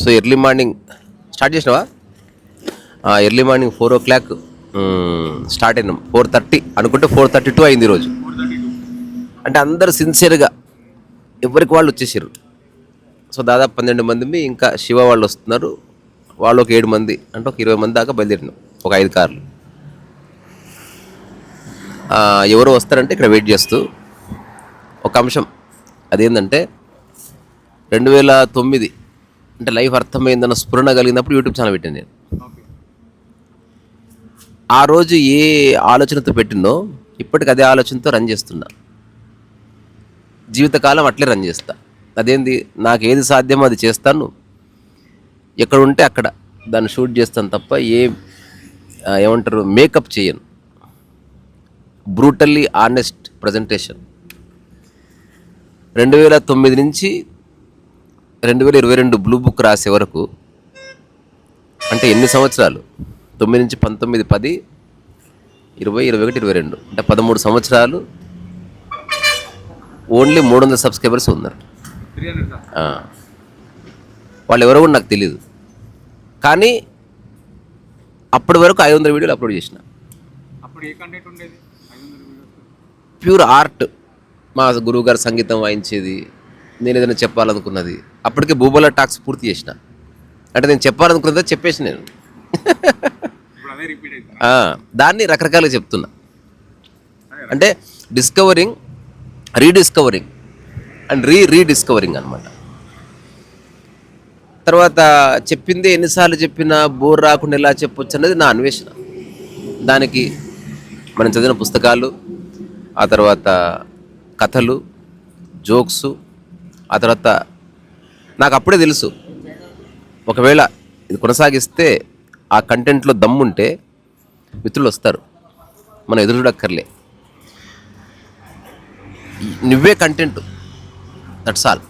So early morning start చేసినావా? Early morning four o'clock start అయినాం. Four thirty అనుకుంటే four thirty two అయింది ఈరోజు. అంటే అందరు సిన్సియర్గా ఎవరికి వాళ్ళు వచ్చేసారు? సో దాదాపు పన్నెండు మంది ఇంకా శివ వాళ్ళు వస్తున్నారు. వాళ్ళు ఒక ఏడు మంది అంటే ఒక ఇరవై మంది దాకా బయలుదేరినాం. ఒక ఐదు కార్లు. ఎవరు వస్తారంటే ఇక్కడ వెయిట్ చేస్తూ. ఒక అంశం అదేంటంటే రెండు వేల తొమ్మిది అంటే లైఫ్ అర్థమైందన్న స్ఫురణ కలిగినప్పుడు యూట్యూబ్ ఛానల్ పెట్టాను నేను. ఆ రోజు ఏ ఆలోచనతో పెట్టిందో ఇప్పటికి అదే ఆలోచనతో రన్ చేస్తున్నా. జీవితకాలం అట్లే రన్ చేస్తా. అదేంది? నాకు ఏది సాధ్యమో అది చేస్తాను. ఎక్కడ ఉంటే అక్కడ. దాన్ని షూట్ చేస్తాను తప్ప ఏ ఏమంటారు? మేకప్ చేయను. Brutally honest presentation. రెండు వేల తొమ్మిది నుంచి రెండు వేల ఇరవై రెండు బ్లూ బుక్ రాసే వరకు అంటే ఎన్ని సంవత్సరాలు? తొమ్మిది నుంచి పంతొమ్మిది పది ఇరవై ఇరవై ఒకటి ఇరవై రెండు. అంటే పదమూడు సంవత్సరాలు ఓన్లీ మూడు వందల సబ్స్క్రైబర్స్ ఉన్నారు. వాళ్ళు ఎవరో కూడా నాకు తెలియదు కానీ అప్పటి వరకు ఐదు వందల వీడియోలు అప్లోడ్ చేసిన. Pure art. మా గురువు గారు సంగీతం వాయించేది. నేను ఏదైనా చెప్పాలనుకున్నది. అప్పటికే భూబోల టాక్స్ పూర్తి చేసిన. అంటే నేను చెప్పాలనుకున్నదే చెప్పేసి నేను. దాన్ని రకరకాలుగా చెప్తున్నా. అంటే discovering rediscovering and re rediscovering అనమాట తర్వాత చెప్పిందే ఎన్నిసార్లు చెప్పినా బోర్ రాకుండా ఎలా చెప్పొచ్చు అనేది నా అన్వేషణ. దానికి మనం చదివిన పుస్తకాలు ఆ తర్వాత కథలు జోక్స్ ఆ తర్వాత నాకు అప్పుడే తెలుసు. ఒకవేళ ఇది కొనసాగిస్తే ఆ కంటెంట్లో దమ్ముంటే మిత్రులు వస్తారు. మనం ఎదురు చూడక్కర్లే. నువ్వే కంటెంట్ దట్స్ ఆల్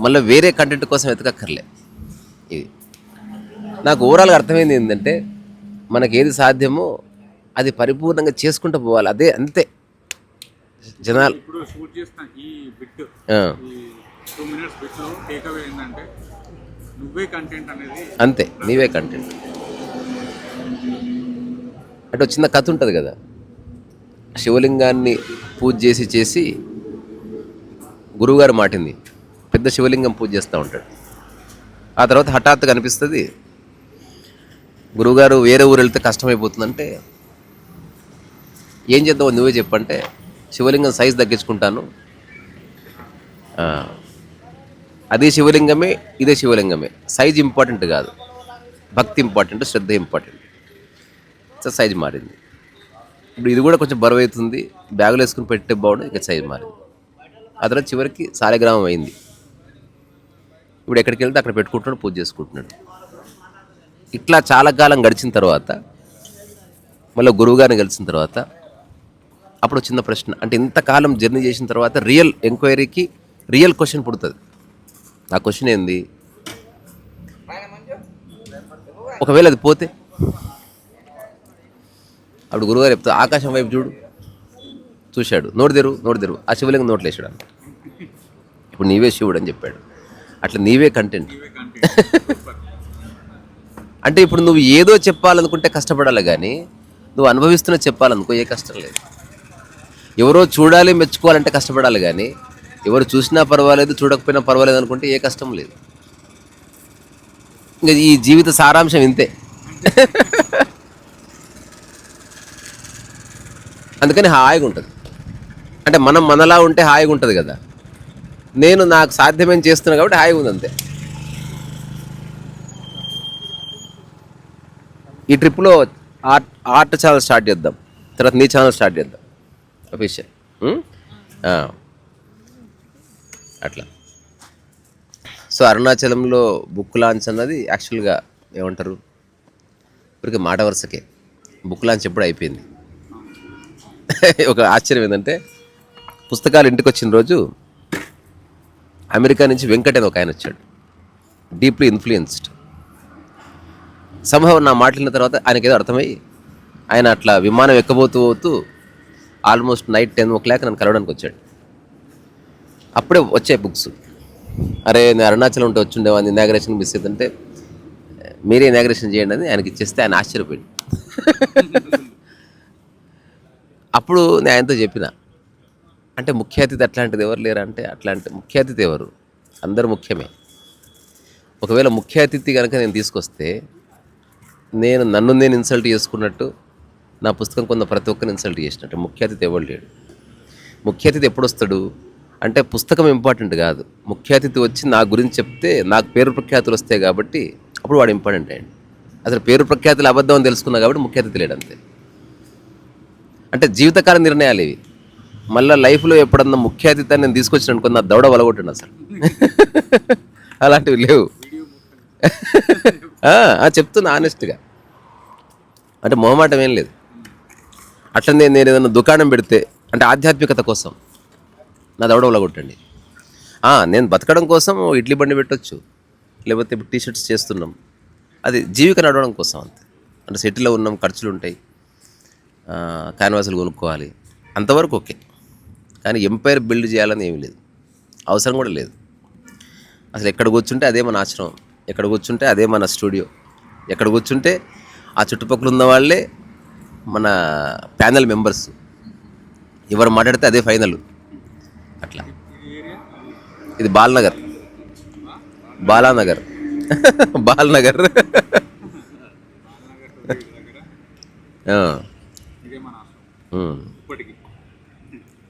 మళ్ళీ వేరే కంటెంట్ కోసం వెతకక్కర్లే. ఇది. నాకు ఓవరాల్గా అర్థమైంది ఏంటంటే మనకి ఏది సాధ్యమో అది పరిపూర్ణంగా చేసుకుంటూ పోవాలి. అదే అంతే. జనాలు ఇప్పుడు షూట్ చేసిన ఈ బిట్ టూ మినిట్స్ బిట్లో టేక్ అవే ఏంటంటే నువ్వే కంటెంట్ అనేది అంతే నీవే కంటెంట్ అంటే చిన్న కథ ఉంటుంది కదా. శివలింగాన్ని పూజ చేసి చేసి గురువుగారు మాటింది పెద్ద శివలింగం పూజ చేస్తూ ఉంటాడు. ఆ తర్వాత హఠాత్తుగా అనిపిస్తుంది గురువుగారు వేరే ఊరు వెళ్తే కష్టమైపోతుందంటే ఏం చేద్దామో నువ్వే చెప్పంటే శివలింగం సైజ్ తగ్గించుకుంటాను. అదే శివలింగమే ఇదే శివలింగమే. సైజ్ ఇంపార్టెంట్ కాదు. భక్తి ఇంపార్టెంట్ శ్రద్ధ ఇంపార్టెంట్ సో సైజ్ మారింది. ఇప్పుడు ఇది కూడా కొంచెం బరువు అవుతుంది. బ్యాగులు వేసుకుని పెట్టే బాగుండు ఇక సైజ్ మారింది. ఆ తర్వాత చివరికి సాలగ్రామం అయింది. ఇప్పుడు ఎక్కడికి వెళ్తే అక్కడ పెట్టుకుంటున్నాడు పూజ చేసుకుంటున్నాడు. ఇట్లా చాలా కాలం గడిచిన తర్వాత మళ్ళీ గురువుగారిని కలిసిన తర్వాత అప్పుడు చిన్న ప్రశ్న. అంటే ఇంతకాలం జర్నీ చేసిన తర్వాత రియల్ ఎంక్వైరీకి రియల్ క్వశ్చన్ పుడుతుంది. ఆ క్వశ్చన్ ఏంది? ఒకవేళ అది పోతే? అప్పుడు గురుగారు చెప్తా ఆకాశం వైపు చూడు. చూశాడు. నోటి తెరువు నోటి తెరువు. ఆ శివలింగం నోట్లు వేసాడు ఇప్పుడు నీవే శివుడు అని చెప్పాడు. అట్లా నీవే కంటెంట్ అంటే ఇప్పుడు నువ్వు ఏదో చెప్పాలనుకుంటే కష్టపడాలి కానీ నువ్వు అనుభవిస్తున్న చెప్పాలనుకో ఏ కష్టం లేదు. ఎవరో చూడాలి మెచ్చుకోవాలంటే కష్టపడాలి కానీ ఎవరు చూసినా పర్వాలేదు చూడకపోయినా పర్వాలేదు అనుకుంటే ఏ కష్టం లేదు. ఇంకా ఈ జీవిత సారాంశం ఇంతే. అందుకని హాయిగా ఉంటుంది. అంటే మనం మనలా ఉంటే హాయిగా ఉంటుంది కదా. నేను నాకు సాధ్యమేం చేస్తున్నా కాబట్టి హాయిగా ఉంది అంతే. ఈ ట్రిప్లో ఆర్ట్ ఆర్ట్ ఛానల్ స్టార్ట్ చేద్దాం. తర్వాత నీ ఛానల్ స్టార్ట్ చేద్దాం. అఫీషియల్ అట్లా. సో అరుణాచలంలో బుక్ లాంచ్ అన్నది యాక్చువల్గా ఏమంటారు? ఇప్పటికి మాట వరుసకే. బుక్ లాంచ్ ఎప్పుడు అయిపోయింది. ఒక ఆశ్చర్యం ఏంటంటే పుస్తకాలు ఇంటికి వచ్చిన రోజు అమెరికా నుంచి వెంకట్ అని ఒక ఆయన వచ్చాడు. Deeply influenced. సంభవం నా మాట్లాడిన తర్వాత ఆయనకేదో ఏదో అర్థమై ఆయన అట్లా విమానం ఎక్కబోతూ పోతూ almost night ten o'clock నన్ను కలవడానికి వచ్చాడు. అప్పుడే వచ్చాయి బుక్స్. అరే నేను అరుణాచలం ఉంటే వచ్చి ఉండేవాడిని ఇనాగ్రేషన్ మిస్ అవుతుంటే మీరే ఇనాగ్రేషన్ చేయండి అని ఆయనకి ఇచ్చేస్తే ఆయన ఆశ్చర్యపోయింది అప్పుడు నేను ఆయనతో చెప్పిన అంటే ముఖ్య అతిథి అట్లాంటిది ఎవరు లేరు అంటే అట్లాంటి ముఖ్య అతిథి ఎవరు? అందరు ముఖ్యమే. ఒకవేళ ముఖ్య అతిథి కనుక నేను తీసుకొస్తే నేను నన్ను నేను ఇన్సల్ట్ చేసుకున్నట్టు నా పుస్తకం కొంత ప్రతి ఒక్కరిని ఇన్సల్ట్ చేసినట్టు. ముఖ్య అతిథి ఎవరు లేడు? ముఖ్య అతిథి ఎప్పుడు వస్తాడు అంటే పుస్తకం ఇంపార్టెంట్ కాదు. ముఖ్య అతిథి వచ్చి నా గురించి చెప్తే నాకు పేరు ప్రఖ్యాతులు వస్తాయి కాబట్టి అప్పుడు వాడు ఇంపార్టెంట్ అయ్యండి అసలు పేరు ప్రఖ్యాతులు అబద్ధం అని తెలుసుకున్నా కాబట్టి ముఖ్య అతిథి లేడు అంతే. అంటే జీవితకాల నిర్ణయాలు ఇవి. మళ్ళీ లైఫ్లో ఎప్పుడన్నా ముఖ్య అతిథి నేను తీసుకొచ్చిన అనుకున్న నా దౌడ వలగొట్టండి అసలు. అలాంటివి లేవు. ఆ, చెప్తున్నా ఆనెస్ట్గా అంటే మొహమాటం ఏం లేదు. అట్లనే నేను ఏదైనా దుకాణం పెడితే అంటే ఆధ్యాత్మికత కోసం నా దవడ కొట్టండి. నేను బతకడం కోసం ఇడ్లీ బండి పెట్టొచ్చు లేకపోతే ఇప్పుడు టీషర్ట్స్ చేస్తున్నాం. అది జీవిక నడవడం కోసం అంతే. అంటే సిటీలో ఉన్నాం ఖర్చులు ఉంటాయి. క్యాన్వాసులు కొనుక్కోవాలి. అంతవరకు ఓకే. కానీ ఎంపైర్ బిల్డ్ చేయాలని ఏమీ లేదు. అవసరం కూడా లేదు. అసలు ఎక్కడ కూర్చుంటే అదే మన ఆశ్రమం. ఎక్కడ కూర్చుంటే అదే మన స్టూడియో. ఎక్కడ కూర్చుంటే ఆ చుట్టుపక్కల ఉన్న వాళ్ళే మన ప్యానల్ మెంబర్స్ ఎవరు మాట్లాడితే అదే ఫైనల్. అట్లా. ఇది బాల్నగర్. బాలానగర్. బాల్నగర్.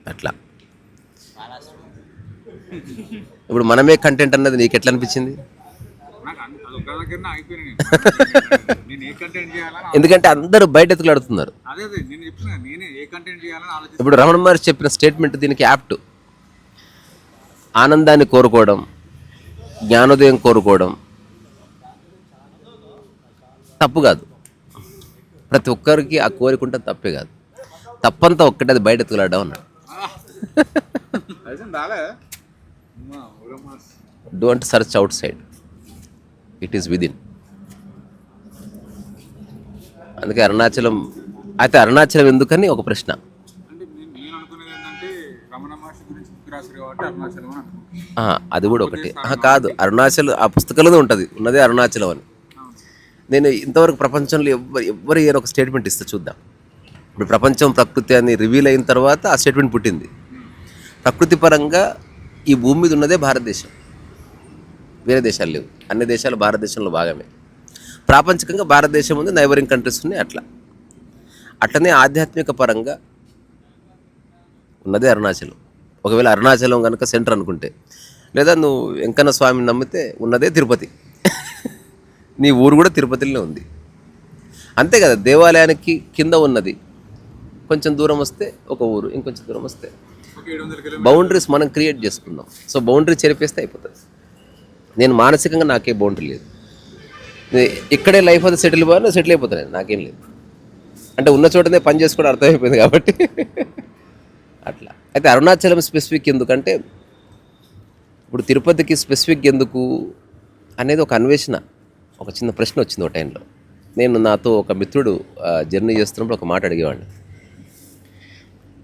అట్లా. ఇప్పుడు మనమే కంటెంట్ అన్నది నీకు ఎట్లా అనిపించింది? ఎందుకంటే అందరూ బయట ఆలోచిస్తాను ఇప్పుడు రమణ మహర్షి చెప్పిన స్టేట్మెంట్ దీనికి యాప్ట్ ఆనందాన్ని కోరుకోవడం జ్ఞానోదయం కోరుకోవడం తప్పు కాదు. ప్రతి ఒక్కరికి ఆ కోరిక ఉంటే తప్పే కాదు. తప్పంతా ఒక్కటే అది బయట ఎత్తులాడడం అన్నాడు. Don't search outside it is within అందుకే అరుణాచలం అయితే అరుణాచలం ఎందుకని ఒక ప్రశ్న. అది కూడా ఒకటి. కాదు. అరుణాచల్ ఆ పుస్తకంలోనే ఉంటుంది. ఉన్నదే అరుణాచలం అని. నేను ఇంతవరకు ప్రపంచంలో ఎవ్వరు ఎవ్వరు ఏదో ఒక స్టేట్మెంట్ ఇస్తే చూద్దాం. ఇప్పుడు ప్రపంచం ప్రకృతి అని రివీల్ అయిన తర్వాత ఆ స్టేట్మెంట్ పుట్టింది. ప్రకృతి పరంగా ఈ భూమి మీద ఉన్నదే భారతదేశం. వేరే దేశాలు లేవు. అన్ని దేశాలు భారతదేశంలో భాగమే. ప్రాపంచికంగా భారతదేశం ఉంది నైబరింగ్ కంట్రీస్ ఉన్నాయి అట్లా. అట్లనే ఆధ్యాత్మిక పరంగా ఉన్నదే అరుణాచలం. ఒకవేళ అరుణాచలం కనుక సెంటర్ అనుకుంటే లేదా నువ్వు వెంకన్న స్వామిని నమ్మితే ఉన్నదే తిరుపతి. నీ ఊరు కూడా తిరుపతిలోనే ఉంది. అంతే కదా దేవాలయానికి కింద ఉన్నది. కొంచెం దూరం వస్తే ఒక ఊరు ఇంకొంచెం దూరం వస్తే. బౌండరీస్ మనం క్రియేట్ చేసుకుందాం. సో బౌండరీ చెరిపేస్తే అయిపోతుంది. నేను మానసికంగా నాకే బౌండరీ లేదు. ఇక్కడే లైఫ్ అది సెటిల్ పోయినా సెటిల్ అయిపోతాను నాకేం లేదు. అంటే ఉన్న చోటనే పని చేసుకోవడం అర్థమైపోయింది కాబట్టి. అట్లా. అయితే అరుణాచలం స్పెసిఫిక్ ఎందుకంటే ఇప్పుడు తిరుపతికి స్పెసిఫిక్ ఎందుకు అనేది ఒక అన్వేషణ ఒక చిన్న ప్రశ్న వచ్చింది ఒక టైంలో నేను నాతో ఒక మిత్రుడు జర్నీ చేస్తున్నప్పుడు ఒక మాట అడిగేవాడిని.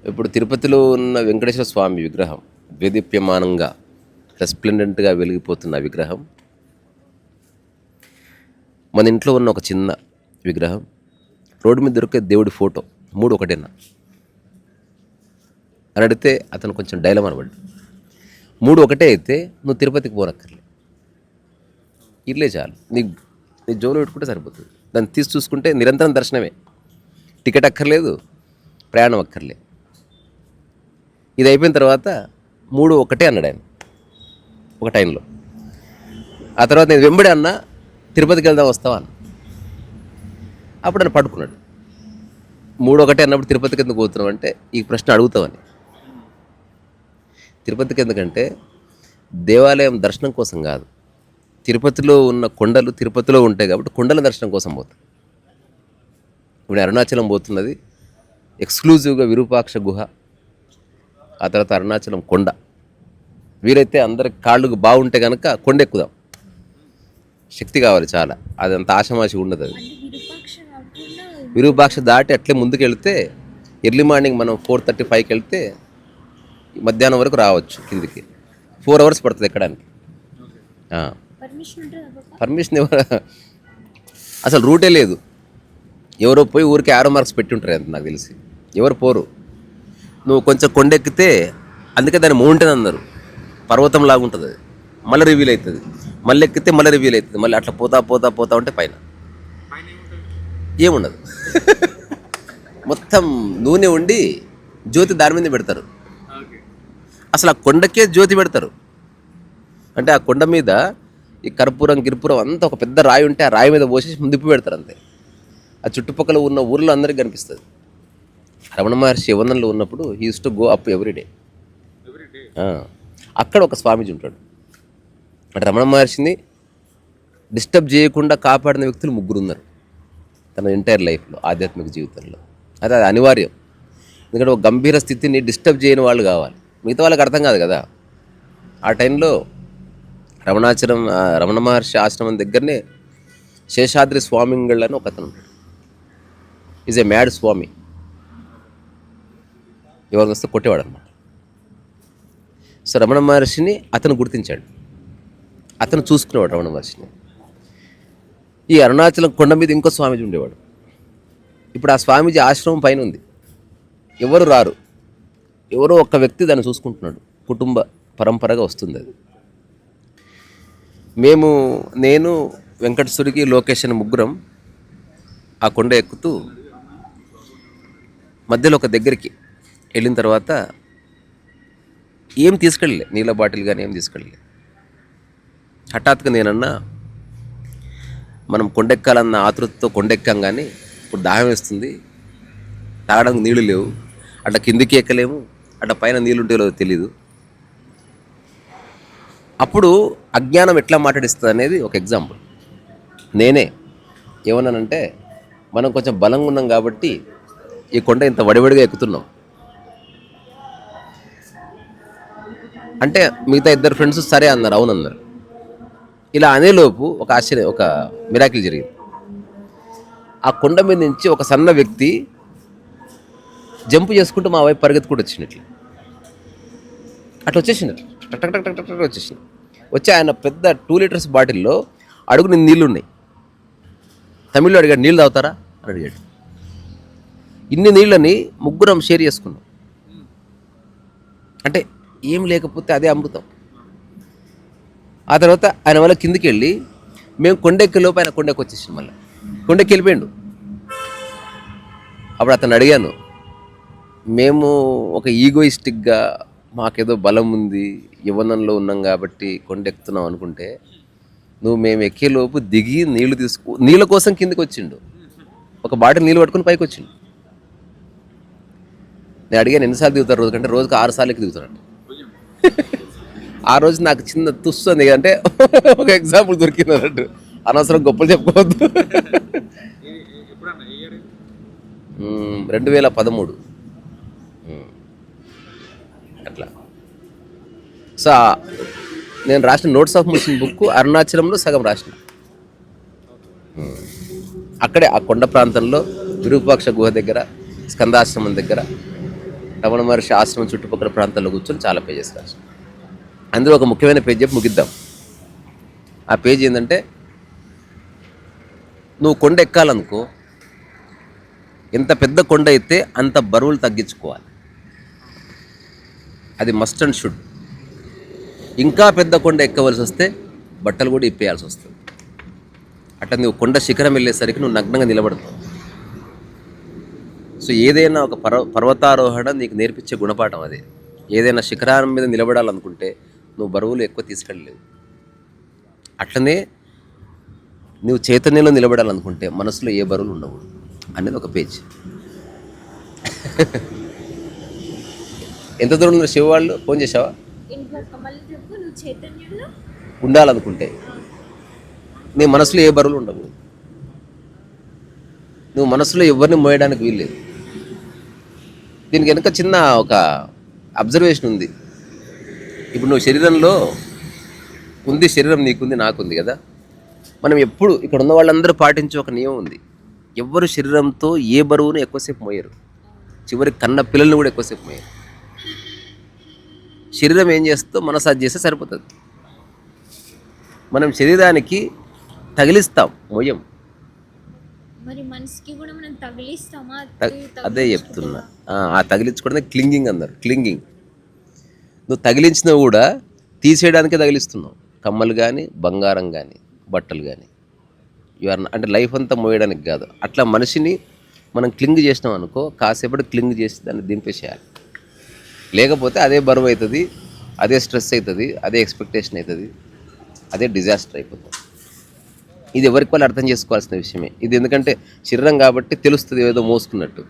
ఇప్పుడు తిరుపతిలో ఉన్న వెంకటేశ్వర స్వామి విగ్రహం ద్విదీప్యమానంగా రెస్ప్లెండెంట్గా వెలిగిపోతున్న విగ్రహం? మన ఇంట్లో ఉన్న ఒక చిన్న విగ్రహం. రోడ్డు మీద దొరికే దేవుడి ఫోటో మూడు ఒకటేనా? అని అడిగితే అతను కొంచెం డైలం అనబడ్డు మూడు ఒకటే అయితే నువ్వు తిరుపతికి పోనక్కర్లే. ఇట్లే చాలు. నీ నీ జోలో పెట్టుకుంటే సరిపోతుంది. దాన్ని తీసి చూసుకుంటే నిరంతరం దర్శనమే. టికెట్ అక్కర్లేదు ప్రయాణం అక్కర్లే. ఇది అయిపోయిన తర్వాత మూడు ఒకటే అన్నాడు ఆయన. ఒక టైంలో. ఆ తర్వాత నేను వెంబడి అన్న తిరుపతికి వెళ్దాం వస్తావా అన్న. అప్పుడు ఆయన పట్టుకున్నాడు మూడు ఒకటే అన్నప్పుడు తిరుపతికి ఎందుకు పోతున్నావు అంటే ఈ ప్రశ్న అడుగుతామని తిరుపతికి ఎందుకంటే దేవాలయం దర్శనం కోసం కాదు. తిరుపతిలో ఉన్న కొండలు తిరుపతిలో ఉంటాయి కాబట్టి కొండల దర్శనం కోసం పోతాం. ఇప్పుడు అరుణాచలం పోతున్నది ఎక్స్క్లూజివ్గా విరూపాక్ష గుహ ఆ తర్వాత అరుణాచలం కొండ. వీలైతే అందరికి కాళ్ళకు బాగుంటే కనుక కొండ ఎక్కుదాం శక్తి కావాలి చాలా. అదంత ఆశమాషి ఉండదు అది. విరూపాక్ష దాటి అట్లే ముందుకు వెళ్తే ఎర్లీ మార్నింగ్ మనం ఫోర్ థర్టీ ఫైవ్కి వెళ్తే మధ్యాహ్నం వరకు రావచ్చు కిందికి. ఫోర్ అవర్స్ పడుతుంది ఎక్కడానికి. పర్మిషన్ ఎవరు? అసలు రూటే లేదు. ఎవరో పోయి ఊరికి ఆరో మార్క్స్ పెట్టి ఉంటారు అంత నాకు తెలిసి. ఎవరు పోరు. నువ్వు కొంచెం కొండెక్కితే అందుకే దాన్ని మౌంటైన్ అన్నారు. పర్వతం లాగా ఉంటుంది. అది మళ్ళీ రివీల్ అవుతుంది మళ్ళీ ఎక్కితే మళ్ళీ రివీల్ అవుతుంది మళ్ళీ అట్లా పోతా పోతా పోతా ఉంటే పైన. ఏముండదు. మొత్తం నూనె ఉండి జ్యోతి దాని మీద పెడతారు. అసలు ఆ కొండకే జ్యోతి పెడతారు. అంటే ఆ కొండ మీద ఈ కర్పూరం గిర్పురం అంతా ఒక పెద్ద రాయి ఉంటే ఆ రాయి మీద పోసేసి నిప్పు పెడతారు అంతే. ఆ చుట్టుపక్కల ఉన్న ఊర్లో అందరికీ కనిపిస్తుంది. రమణ మహర్షి యవనంలో ఉన్నప్పుడు he's to go up everyday అక్కడ ఒక స్వామీజీ ఉంటాడు. అంటే రమణ మహర్షిని డిస్టర్బ్ చేయకుండా కాపాడిన వ్యక్తులు ముగ్గురు ఉన్నారు తన ఎంటైర్ లైఫ్లో ఆధ్యాత్మిక జీవితంలో. అది అది అనివార్యం. ఎందుకంటే ఒక గంభీర స్థితిని డిస్టర్బ్ చేయని వాళ్ళు కావాలి. మిగతా వాళ్ళకి అర్థం కాదు కదా. ఆ టైంలో రమణాచరం రమణ మహర్షి ఆశ్రమం దగ్గరనే శేషాద్రి స్వామింగళ్ళు అని ఒక అతను ఉంటాడు. Is a mad swami. ఎవరిని వస్తే కొట్టేవాడు అనమాట సో రమణ మహర్షిని అతను గుర్తించాడు. అతను చూసుకునేవాడు రమణ మహర్షిని. ఈ అరుణాచలం కొండ మీద ఇంకో స్వామీజీ ఉండేవాడు. ఇప్పుడు ఆ స్వామీజీ ఆశ్రమం పైన ఉంది. ఎవరు రారు? ఎవరో ఒక వ్యక్తి దాన్ని చూసుకుంటున్నాడు. కుటుంబ పరంపరగా వస్తుంది అది. మేము నేను వెంకటేశ్వరికి లోకేషన్ ముగ్గురం ఆ కొండ ఎక్కుతూ మధ్యలో ఒక దగ్గరికి వెళ్ళిన తర్వాత ఏం తీసుకెళ్ళలే నీళ్ళ బాటిల్ కానీ ఏం తీసుకెళ్ళలే. హఠాత్తుగా నేనన్నా మనం కొండెక్కాలన్న ఆతృతతో కొండెక్కాం కానీ ఇప్పుడు దాహం వేస్తుంది తాగడానికి నీళ్ళు లేవు అట్లా కిందికి ఎక్కలేము అట్లా పైన నీళ్ళు ఉంటే లేదో తెలీదు. అప్పుడు అజ్ఞానం ఎట్లా మాట్లాడిస్తుంది అనేది ఒక ఎగ్జాంపుల్. నేనే ఏమన్నానంటే మనం కొంచెం బలంగా ఉన్నాం కాబట్టి ఈ కొండ ఇంత వడివడిగా ఎక్కుతున్నాం. అంటే మిగతా ఇద్దరు ఫ్రెండ్స్ సరే అన్నారు అవునన్నారు. ఇలా అనేలోపు ఒక ఆశ్చర్యం ఒక మిరాకిల్ జరిగింది. ఆ కొండ మీద నుంచి ఒక సన్న వ్యక్తి జంప్ చేసుకుంటూ మా వైపు పరిగెత్తుకుంటూ వచ్చినట్లు. అట్లా వచ్చేసింది టక్ టక్ టక్ టక్ వచ్చి ఆయన పెద్ద టూ లీటర్స్ బాటిల్లో అడుగు నేను నీళ్ళు ఉన్నాయి తమిళ్ళో అడిగాడు నీళ్ళు తాగుతారా? అని అడిగాడు. ఇన్ని నీళ్ళని ముగ్గురం షేర్ చేసుకున్నాం. అంటే ఏం లేకపోతే అదే అమృతం. ఆ తర్వాత ఆయన వల్ల కిందికి వెళ్ళి మేము కొండెక్కే లోపు ఆయన కొండెక్కి వచ్చేసాం మళ్ళీ. కొండెక్కి వెళ్ళిపోయాడు. అప్పుడు అతను అడిగాను మేము ఒక ఈగోయిస్టిక్గా మాకేదో బలం ఉంది యువనంలో ఉన్నాం కాబట్టి కొండెక్కుతున్నాం అనుకుంటే నువ్వు మేము ఎక్కేలోపు దిగి నీళ్ళు తీసుకు నీళ్ళ కోసం కిందికి వచ్చిండు. ఒక బాటిల్ నీళ్ళు పట్టుకుని పైకి వచ్చిండు. నేను అడిగాను ఎన్నిసార్లు దిగుతారు రోజు కంటే రోజుకి ఆరు సార్లకి దిగుతున్నాడు ఆ రోజు నాకు చిన్న తుస్తుంది అంటే ఒక ఎగ్జాంపుల్ దొరికింది అన్నట్టు. అనవసరం గొప్పలు చెప్పుకోవద్దు. రెండు వేల పదమూడు. అట్లా. సో నేను రాసిన నోట్స్ ఆఫ్ మిషన్ బుక్ అరుణాచలంలో సగం రాసిన. అక్కడే ఆ కొండ ప్రాంతంలో విరూపాక్ష గుహ దగ్గర స్కందాశ్రమం దగ్గర రమణ మహర్షి ఆశ్రమం చుట్టుపక్కల ప్రాంతాల్లో కూర్చొని చాలా పేజెస్ రాసిన అందులో ఒక ముఖ్యమైన పేజ్ చెప్పి ముగిద్దాం. ఆ పేజ్ ఏంటంటే నువ్వు కొండ ఎక్కాలనుకో ఎంత పెద్ద కొండ అయితే అంత బరువులు తగ్గించుకోవాలి. అది మస్ట్ అండ్ షుడ్ ఇంకా పెద్ద కొండ ఎక్కవలసి వస్తే బట్టలు కూడా ఇప్పేయాల్సి వస్తుంది. అట్లా నువ్వు కొండ శిఖరం వెళ్ళేసరికి నువ్వు నగ్నంగా నిలబడతావు. సో ఏదైనా ఒక పర్వ పర్వతారోహణ నీకు నేర్పించే గుణపాఠం అదే. ఏదైనా శిఖరం మీద నిలబడాలనుకుంటే నువ్వు బరువులు ఎక్కువ తీసుకెళ్ళలేవు. అట్లనే నువ్వు చైతన్యంలో నిలబడాలనుకుంటే మనసులో ఏ బరువులు ఉండవు అనేది ఒక పేజ్. ఎంత దూరం శివ వాళ్ళు? ఫోన్ చేసావా ఉండాలనుకుంటే నీ మనసులో ఏ బరువులు ఉండవు నువ్వు మనసులో ఎవరిని మోయడానికి వీల్లేదు. దీనికి వెనక చిన్న ఒక అబ్జర్వేషన్ ఉంది. ఇప్పుడు నువ్వు శరీరంలో ఉంది శరీరం నీకుంది నాకుంది కదా? మనం ఎప్పుడు ఇక్కడ ఉన్న వాళ్ళందరూ పాటించే ఒక నియమం ఉంది. ఎవ్వరు శరీరంతో ఏ బరువును ఎక్కువసేపు మోయరు. చివరి కన్న పిల్లల్ని కూడా ఎక్కువసేపు మోయరు. శరీరం ఏం చేస్తుందో మనసు అది చేస్తే సరిపోతుంది. మనం శరీరానికి తగిలిస్తాం మొయ్యం మరి మనసుకి కూడా మనం తగిలిస్తామా? అదే చెప్తున్నా. ఆ, ఆ తగిలించుకోవడం క్లింగింగ్ అన్నారు క్లింగింగ్. నువ్వు తగిలించినా కూడా తీసేయడానికే తగిలిస్తున్నావు. కమ్మలు కానీ బంగారం కానీ బట్టలు కానీ ఆర్ అంటే లైఫ్ అంతా మోయడానికి కాదు. అట్లా మనిషిని మనం క్లింగ్ చేసినాం అనుకో కాసేపటి క్లింగ్ చేసి దాన్ని దింపేసేయాలి. లేకపోతే అదే బరువు అవుతుంది అదే స్ట్రెస్ అవుతుంది అదే ఎక్స్పెక్టేషన్ అవుతుంది అదే డిజాస్టర్ అయిపోతుంది. ఇది ఎవరికి వాళ్ళు అర్థం చేసుకోవాల్సిన విషయమే. ఇది ఎందుకంటే శరీరం కాబట్టి తెలుస్తుంది ఏదో మోసుకున్నట్టు.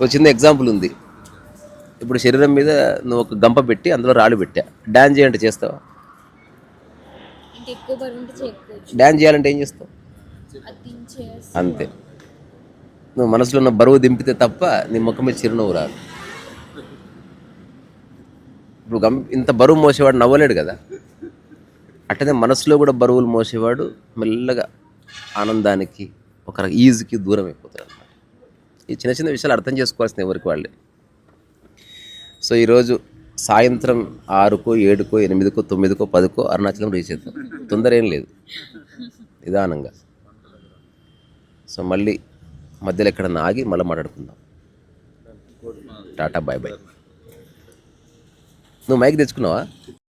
ఒక చిన్న ఎగ్జాంపుల్ ఉంది. ఇప్పుడు శరీరం మీద నువ్వు ఒక గంప పెట్టి అందులో రాళ్ళు పెట్టా. డ్యాన్స్ చేయాలంటే చేస్తావా? డ్యాన్స్ చేయాలంటే ఏం చేస్తావు? అంతే. నువ్వు మనసులో ఉన్న బరువు దింపితే తప్ప నీ ముఖం మీద చిరునవ్వు రాదు. ఇప్పుడు గం ఇంత బరువు మోసేవాడు నవ్వలేడు కదా? అట్టనే మనసులో కూడా బరువులు మోసేవాడు మెల్లగా ఆనందానికి ఒక ఈజీకి దూరం అయిపోతాడు అనమాట ఈ చిన్న చిన్న విషయాలు అర్థం చేసుకోవాల్సింది ఎవరికి వాళ్ళే. సో ఈరోజు సాయంత్రం ఆరుకో ఏడుకో ఎనిమిదికో తొమ్మిదికో పదికో అరుణాచలం రీచ్ అవుతాం. తొందర ఏం లేదు. నిదానంగా. సో మళ్ళీ మధ్యలో ఎక్కడన్నా ఆగి మళ్ళీ మాట్లాడుకుందాం. Tata bye bye. నువ్వు మైక్ తెచ్చుకున్నావా?